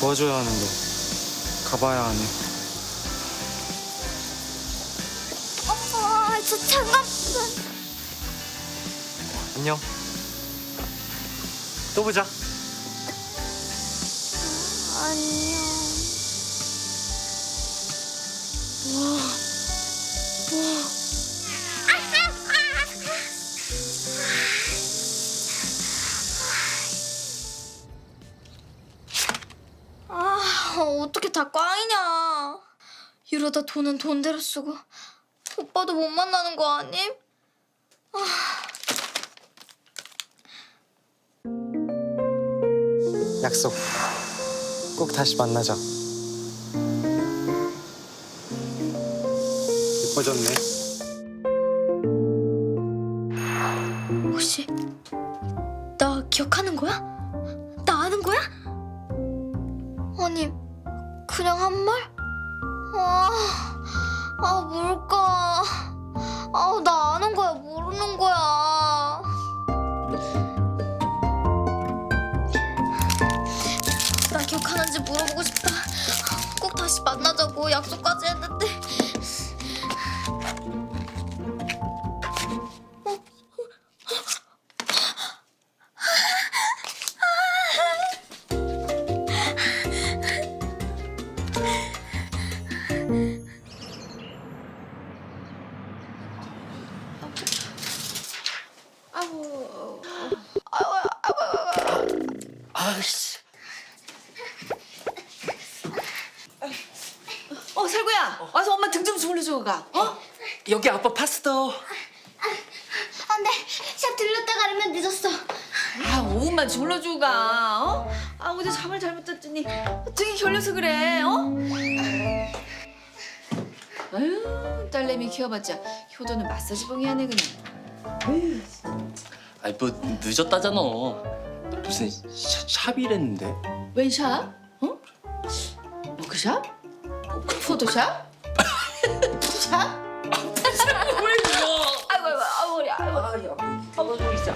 도와줘야 하는데 가봐야 하네. 아, 저 잠깐. 안녕. 또 보자. 안녕. 어떻게 다 꽝이냐. 이러다 돈은 돈대로 쓰고 오빠도 못 만나는 거 아님? 약속. 꼭 다시 만나자. 예뻐졌네. 혹시 나 기억하는 거야? 나 아는 거야? 아니 그냥 한 말? 아, 아 뭘까? 아, 나 아는 거야 모르는 거야? 나 기억하는지 물어보고 싶다. 꼭 다시 만나자고 약속까지 했는데. 가. 어? 여기 아빠 파스타. 안돼, 샵 들렀다 가려면 늦었어. 아 5분만 주물러주고 가. 어? 아 어제 잠을 잘못 잤더니 등이 결려서 그래. 어? 아유 딸내미 키워봤자 효도는 마사지봉이 하네 그냥. 아니 뭐 늦었다잖아. 무슨 샤, 샵이랬는데. 웬 샵? 어? 워크샵? 포토샵? 샵? 왜 이거? 아이고 아이고 아이고 머리야. 아이고. 아빠 좀 있어.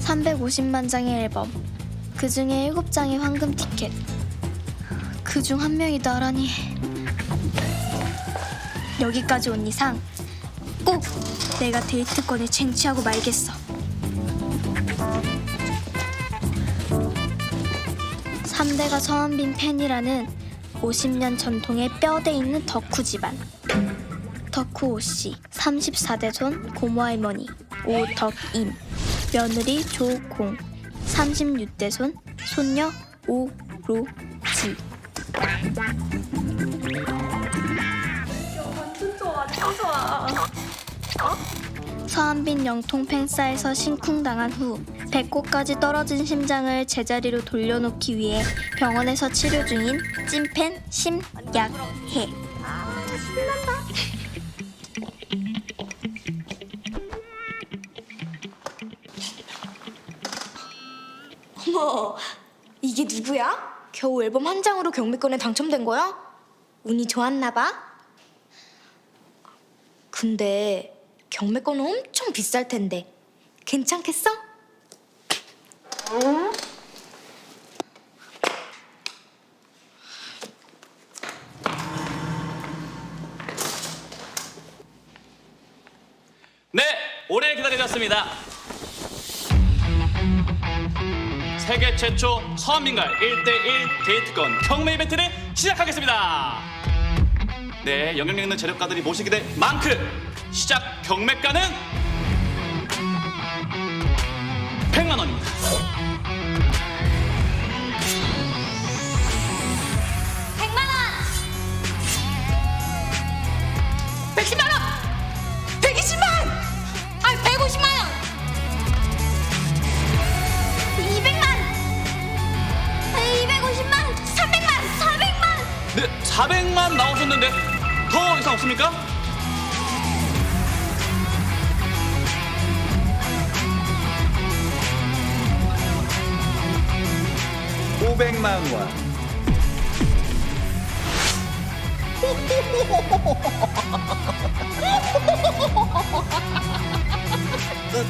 (350만) 장의 앨범 그 중에 (7 장의) 황금 티켓 그 중 한 명이 나라니 여기까지 온 이상 꼭 내가 데이트권을 쟁취하고 말겠어. 삼대가 서한빈 팬이라는 50년 전통의 뼈대 있는 덕후 집안. 덕후 오씨 34대 손 고모 할머니 오덕임 며느리 조공 36대 손 손녀 오로지 서한빈 영통 팬싸에서 심쿵당한 후 배꼽까지 떨어진 심장을 제자리로 돌려놓기 위해 병원에서 치료 중인 찐팬 심약해 어머, 이게 누구야? 겨우 앨범 한 장으로 경매권에 당첨된 거야? 운이 좋았나 봐. 근데 경매권은 엄청 비쌀 텐데 괜찮겠어? 네, 오래 기다리셨습니다. 세계 최초 서민과 1대1 데이트권 경매 이벤트를 시작하겠습니다. 네, 영향력 있는 재력가들이 모시게 된 만큼 시작 경매가는 400만! 네, 400만 나오셨는데 더 이상 없습니까? 500만 원.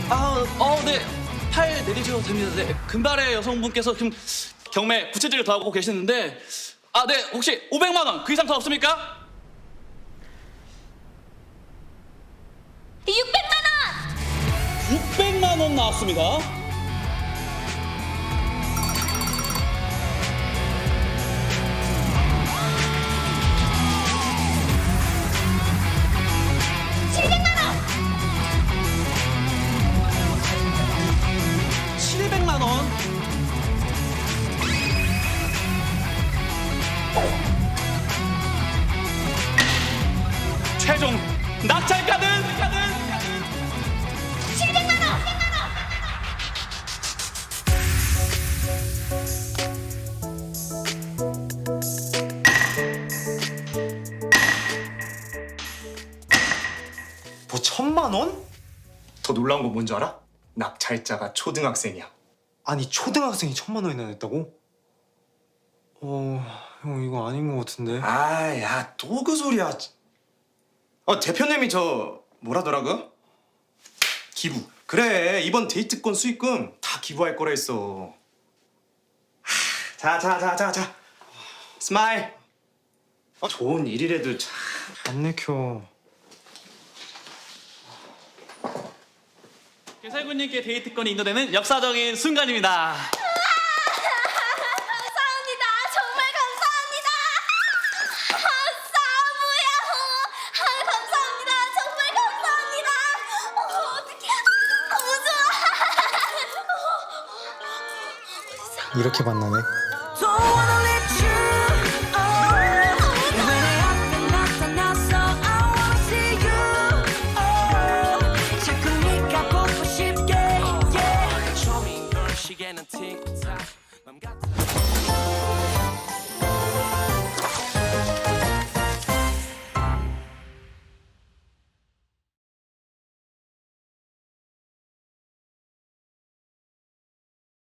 아, 어, 네. 팔 내리셔도 됩니다. 네. 금발의 여성분께서 지금 경매 부채질을 더 하고 계시는데, 아, 네. 혹시 500만 원 그 이상 더 없습니까? 600만 원! 600만 원 나왔습니다. 최종 낙찰가는 뭐 천만 원? 더 놀라운 건 뭔지 알아? 낙찰자가 초등학생이야. 아니 초등학생이 천만 원이나 냈다고? 어, 형 이거 아닌 것 같은데. 아, 야, 또 그 소리야. 어, 대표님이 저 뭐라더라고? 기부. 그래, 이번 데이트권 수익금 다 기부할 거라 했어. 하, 자, 자, 자, 자, 자. 스마일. 어, 좋은 일이라도 참. 안 내켜. 개살구님께 데이트권이 인도되는 역사적인 순간입니다. 이렇게 만나네.